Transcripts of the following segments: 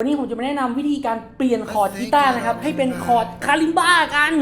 วันนี้ผมจะมาแนะนำวิธีการเปลี่ยนคอร์ดกีตาร์นะครับ ให้เป็นคอร์ดคาลิมบ้ากัน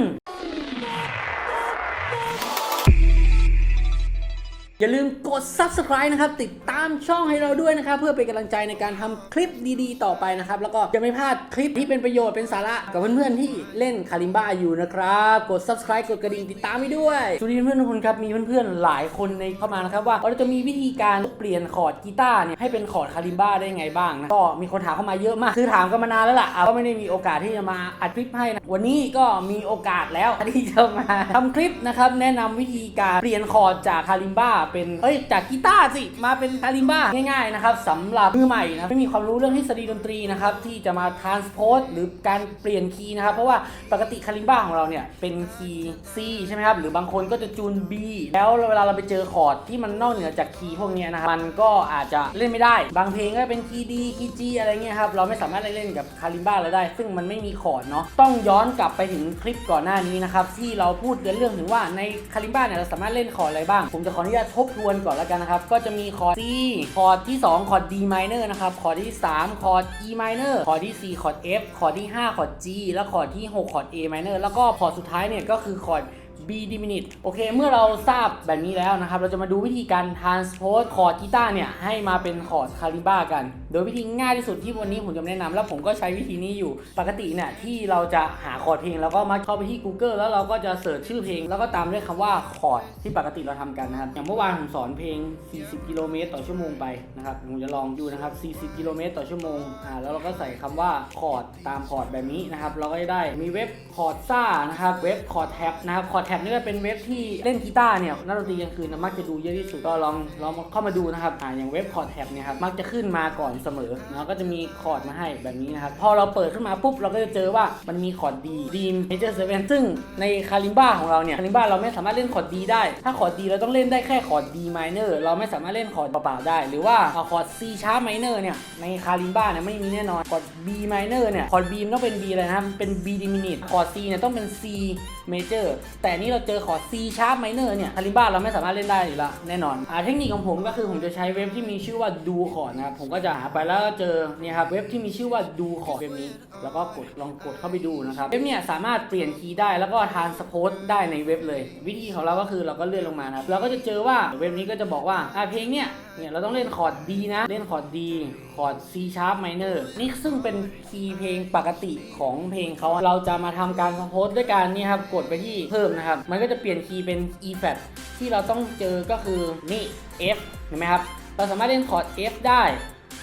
อย่าลืมกด subscribe นะครับ ติดตามช่องให้เราด้วยนะครับ เพื่อเป็นกำลังใจในการทำคลิปดีๆ ต่อไปนะครับ แล้วก็จะไม่พลาดคลิปที่เป็นประโยชน์เป็นสาระกับเพื่อนๆที่เล่นคาลิมบ้าอยู่นะครับ กด subscribe กดกระดิ่งติดตามให้ด้วยสวัสดีเพื่อนๆทุกคนครับ มีเพื่อนๆหลายคนในเข้ามานะครับว่าเราจะมีวิธีการเปลี่ยนคอร์ดกีตาร์เนี่ยให้เป็นคอร์ดคาลิมบ้าได้ไงบ้างนะก็มีคนถามเข้ามาเยอะมากคือถามกันมานานแล้วล่ะก็ไม่ได้มีโอกาสที่จะมาอัดคลิปให้นะวันนี้ก็มีโอกาสแล้วที่จะมาทำคลิปนะครับแนะนำวิธีการเปลี่ยนคอร์ดจากคาลิมบ้าเป็นเอ้ยจากกีตาร์สิมาเป็นคาลิมบ้าง่ายๆนะครับสำหรับมือใหม่นะไม่มีความรู้เรื่องทฤษฎีดนตรีนะครับที่จะมาทรานสโพสหรือการเปลี่ยนคีย์นะครับเพราะว่าปกติคาลิมบ้าของเราเนี่ยเป็นคีย์ C ใช่ไหมครับหรือบางคนก็จะจูน B แล้วเวลาเราไปเจอคอร์ดที่มันนอกเหนือจากคีย์พวกนี้นะครับมันก็อาจจะเล่นไม่ได้ บางเพลงก็เป็นคีย์ D คีย์ G อะไรเงี้ยครับเราไม่สามารถเล่นกับคาลิมบ้าเราได้ ซึ่งมันไม่มีคอร์ดเนาะต้องย้อนกลับไปถึงคลิปก่อนหน้านี้นะครับที่เราพูดเรื่องถึงว่าในคาลิมบ้าเนี่ยเราสามารถเล่นคอร์ดอะไรบ้าง ผมจะขออนุญาตทบทวนก่อนแล้วกันนะครับ ก็จะมีคอร์ด C คอร์ดที่ 2 คอร์ด D minor นะครับ คอร์ดที่ 3 คอร์ด E minor คอร์ดที่ 4 คอร์ด F คอร์ดที่ 5 คอร์ด G และคอร์ดที่ 6 คอร์ด A minor แล้วก็คอร์ดสุดท้ายเนี่ยก็คือคอร์ด B diminished โอเค เมื่อเราทราบแบบนี้แล้วนะครับ เราจะมาดูวิธีการ transpose คอร์ดกีตาร์เนี่ย ให้มาเป็นคอร์ดคาลิบ้ากัน โดยวิธีง่ายที่สุดที่วันนี้ผมจะแนะนำแล้วผมก็ใช้วิธีนี้อยู่ปกติเนี่ยที่เราจะหาคอร์ดเพลงเราก็มาเข้าไปที่ Google แล้วเราก็จะเสิร์ชชื่อเพลง แล้วก็ตามด้วยคำว่าคอร์ดที่ปกติเราทำกันนะครับอย่างเมื่อวานผมสอนเพลง 40 กิโลเมตรต่อชั่วโมงไปนะครับผมจะลองดูนะครับ 40 กิโลเมตรต่อชั่วโมงอ่าแล้วเราก็ใส่คำว่าคอร์ดตามคอร์ดแบบนี้นะครับเราก็จะได้มีเว็บคอร์ดซ่านะครับเว็บคอร์ดแท็บนะครับคอร์ดแท็บนี่ก็เป็นเว็บที่เล่นกีตาร์เนี่ยนักดนตรีกลางคืนนะมักจะดูเยอะที่สุดก็ลองลองเข้ามาดูนะครับอ่าอย่างเว็บคอร์ดแท็บเนี่ยครับมักจะขึ้นมาก่อนเสมอแล้วก็จะมีคอร์ดมาให้แบบนี้นะครับพอเราเปิดขึ้นมาปุ๊บเราก็จะเจอว่ามันมีคอร์ดดีดีเมเจอร์เซเว่นซึ่งในคาลิมบ้าของเราเนี่ยคาลิมบ้าเราไม่สามารถเล่นคอร์ดดีได้ ถ้าคอร์ดดีเราต้องเล่นได้แค่คอร์ดดีมายเนอร์เราไม่สามารถเล่นคอร์ดเปล่าๆได้ หรือว่าคอร์ด C sharp minor เนี่ยในคาลิมบ้าเนี่ยไม่มีแน่นอนคอร์ด B minor เนี่ยคอร์ด B มันต้องเป็น B อะไรนะครับเป็น B diminished คอร์ด C เนี่ยต้องเป็น C major แต่นีเราเจอคอร์ด C sharp minor เนี่ยคาลิบ้าเราไม่สามารถเล่นได้อยู่ละแน่นอนอ่าเทคนิคของผมก็คือผมจะใช้เว็บที่มีชื่อว่าดูคอร์ดนะครับผมก็จะหาไปแล้วก็เจอเนี่ยครับเว็บที่มีชื่อว่าดูคอร์ดเว็บนี้ แล้วก็กดลองกดเข้าไปดูนะครับเว็บเนี่ยสามารถเปลี่ยนคีย์ได้แล้วก็ทานสโพสได้ในเว็บเลย วิธีของเราก็คือเราก็เลื่อนลงมานะครับเราก็จะเจอว่าเว็บนี้ก็จะบอกว่าอ่าเพลงเนี่ยเนี่ยเราต้องเล่นคอร์ด D นะ เล่นคอร์ด D คอร์ด C sharp minor นี่ซึ่งเป็นคีย์เพลงปกติของเพลงเขาเราจะมาทำการสโพสด้วยการนี่ครับกดไปที่เพิ่มนะครับมันก็จะเปลี่ยนคีย์เป็น E flat ที่เราต้องเจอก็คือนี่ F เห็นไหมครับ เราสามารถเล่นคอร์ด F ได้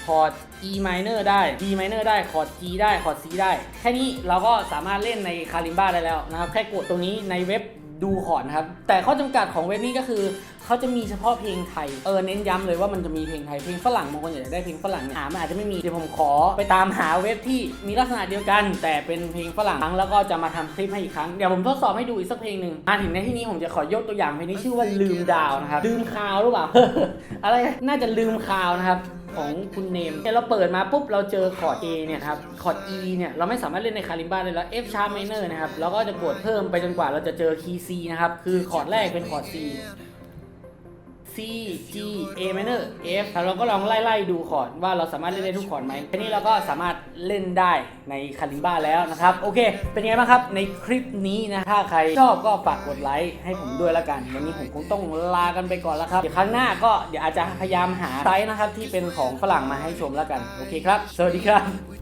คอร์ด E minor ได้ D minor ได้ คอร์ด G ได้ คอร์ด C ได้ แค่นี้เราก็สามารถเล่นในคาลิมบ้าได้แล้วนะครับ แค่กดตรงนี้ในเว็บดูคอร์ดนะครับ แต่ข้อจำกัดของเว็บนี้ก็คือ เขาจะมีเฉพาะเพลงไทย เออเน้นย้ำเลยว่ามันจะมีเพลงไทย เพลงฝรั่งบางคนอยากได้เพลงฝรั่งเนี่ยหามันอาจจะไม่มี เดี๋ยวผมขอไปตามหาเว็บที่มีลักษณะเดียวกัน แต่เป็นเพลงฝรั่งครั้งแล้วก็จะมาทำคลิปให้อีกครั้ง เดี๋ยวผมทดสอบให้ดูอีกสักเพลงหนึ่งมาถึงในที่นี้ผมจะขอยกตัวอย่างเพลงนี้ชื่อว่าลืมดาวนะครับ ลืมคราวหรือเปล่า อะไร น่าจะลืมคราวนะครับของคุณเนมเนี่ยเราเปิดมาปุ๊บเราเจอคอร์ด A เนี่ยครับคอร์ด E เนี่ยเราไม่สามารถเล่นในคาลิมบ้าได้แล้ว F sharp minor นะครับเราก็จะกดเพิ่มไปจนกว่าเราจะเจอคีย์ C นะครับคือคอร์ดแรกเป็นคอร์ด C C G A minor F แล้วเราก็ลองไล่ๆดูคอร์ดว่าเราสามารถเล่นได้ทุกคอร์ดไหมทีนี้เราก็สามารถเล่นได้ในคาลิมบ้าแล้วนะครับ โอเค เป็นไงบ้างครับในคลิปนี้นะ ถ้าใครชอบก็ฝากกดไลค์ให้ผมด้วยละกัน วันนี้ผมคงต้องลากันไปก่อนแล้วครับ เดี๋ยวครั้งหน้าก็เดี๋ยวอาจจะพยายามหาไซส์นะครับที่เป็นของฝรั่งมาให้ชมแล้วกัน โอเคครับ สวัสดีครับ